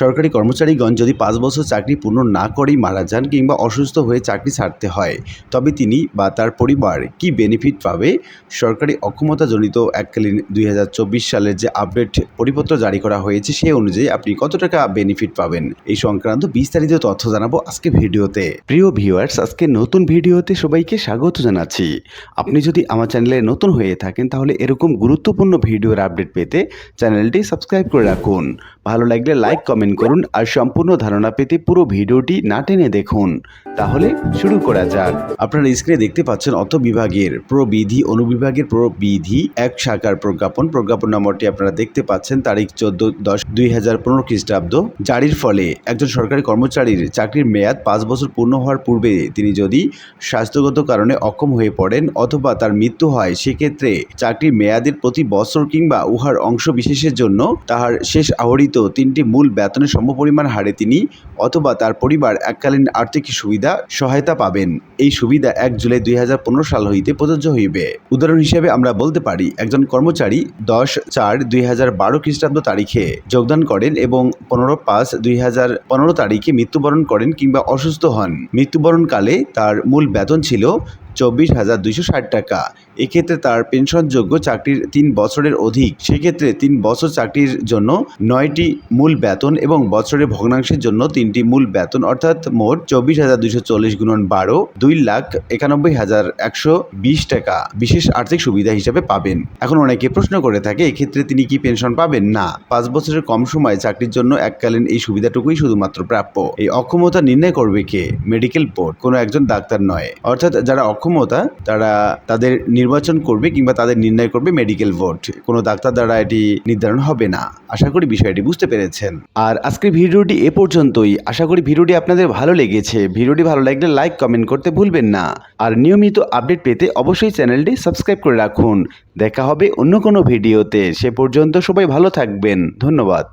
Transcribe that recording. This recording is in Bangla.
সরকারি কর্মচারীগণ যদি পাঁচ বছর চাকরি পূর্ণ না করেই মারা যান কিংবা অসুস্থ হয়ে চাকরি ছাড়তে হয়, তবে তিনি বা তার পরিবার কি বেনিফিট পাবে? সরকারি অক্ষমতাজনিত এককালীন দুই হাজার চব্বিশ সালের যে আপডেট পরিপত্র জারি করা হয়েছে সেই অনুযায়ী আপনি কত টাকা বেনিফিট পাবেন? এই সংক্রান্ত বিস্তারিত তথ্য জানাব আজকে ভিডিওতে। প্রিয় ভিউয়ার্স আজকে নতুন ভিডিওতে সবাইকে স্বাগত জানাচ্ছি। আপনি যদি আমার চ্যানেলে নতুন হয়ে থাকেন, তাহলে এরকম গুরুত্বপূর্ণ ভিডিওর আপডেট পেতে চ্যানেলটি সাবস্ক্রাইব করে রাখুন। ভালো লাগলে লাইক কমেন্ট করুন আর সম্পূর্ণ ধারণা পেতে পুরো ভিডিওটি না টেনে দেখুন। তাহলে শুরু করা যাক। আপনারা স্ক্রিনে দেখতে পাচ্ছেন অর্থ বিভাগের প্রবিধি, অনুবিভাগের প্রবিধি, এক শাখার প্রজ্ঞাপন। প্রজ্ঞাপন নম্বরটি আপনারা দেখতে পাচ্ছেন তারিখ চোদ্দ দশ দুই হাজার পনেরো খ্রিস্টাব্দ। জারির ফলে একজন সরকারি কর্মচারীর চাকরির মেয়াদ পাঁচ বছর পূর্ণ হওয়ার পূর্বে তিনি যদি স্বাস্থ্যগত কারণে অক্ষম হয়ে পড়েন অথবা তার মৃত্যু হয়, সেক্ষেত্রে চাকরির মেয়াদের প্রতি বছর কিংবা উহার অংশ বিশেষের জন্য তাহার শেষ আহরিত তিনটি মূল বেতনের সমপরিমাণ হারে তিনি অথবা তার পরিবার এককালীন আর্থিক সুবিধা, সহায়তা পাবেন। এই সুবিধা এক জুলাই দুই হাজার পনেরো সাল হইতে প্রযোজ্য হইবে। উদাহরণ হিসেবে আমরা বলতে পারি, একজন কর্মচারী দশ চার দুই হাজার বারো খ্রিস্টাব্দ তারিখে যোগদান করেন এবং পনেরো পাঁচ দুই হাজার পনেরো তারিখে মৃত্যুবরণ করেন কিংবা অসুস্থ হন। মৃত্যুবরণকালে তার মূল বেতন ছিল চব্বিশ হাজার দুইশো ষাট টাকা। এক্ষেত্রে তার পেনশনযোগ্য চাকরির তিন বছরের অধিক। সেক্ষেত্রে তিন বছর চাকরির জন্য নয়টি মূল বেতন এবং বছরের ভগ্নাংশের জন্য তিনটি মূল বেতন, অর্থাৎ মোট চব্বিশ হাজার দুইশো চল্লিশ গুণন বারো, দুই লাখ একানব্বই হাজার একশো বিশ টাকা বিশেষ আর্থিক সুবিধা হিসেবে পাবেন। এখন অনেকে প্রশ্ন করে থাকে, এক্ষেত্রে তিনি কি পেনশন পাবেন? না, পাঁচ বছরের কম সময়ে চাকরির জন্য এককালীন এই সুবিধাটুকুই শুধুমাত্র প্রাপ্য। এই অক্ষমতা নির্ণয় করবে কে? Medical board. কোনো একজন ডাক্তার নয়। অর্থাৎ যারা অক্ষমতা তারা তাদের নির্বাচন করবে কিংবা তাদের নির্ণয় করবে মেডিকেল বোর্ড কোনো ডাক্তার দ্বারা এটি নির্ধারণ হবে না। আশা করি বিষয়টি বুঝতে পেরেছেন। আর আজকের ভিডিওটি এ পর্যন্তই। আশা করি ভিডিওটি আপনাদের ভালো লেগেছে। ভিডিওটি ভালো লাগলে লাইক কমেন্ট করতে ভুলবেন না। আর নিয়মিত আপডেট পেতে অবশ্যই চ্যানেলটি সাবস্ক্রাইব করে রাখুন। দেখা হবে অন্য কোনো ভিডিওতে। সে পর্যন্ত সবাই ভালো থাকবেন। ধন্যবাদ।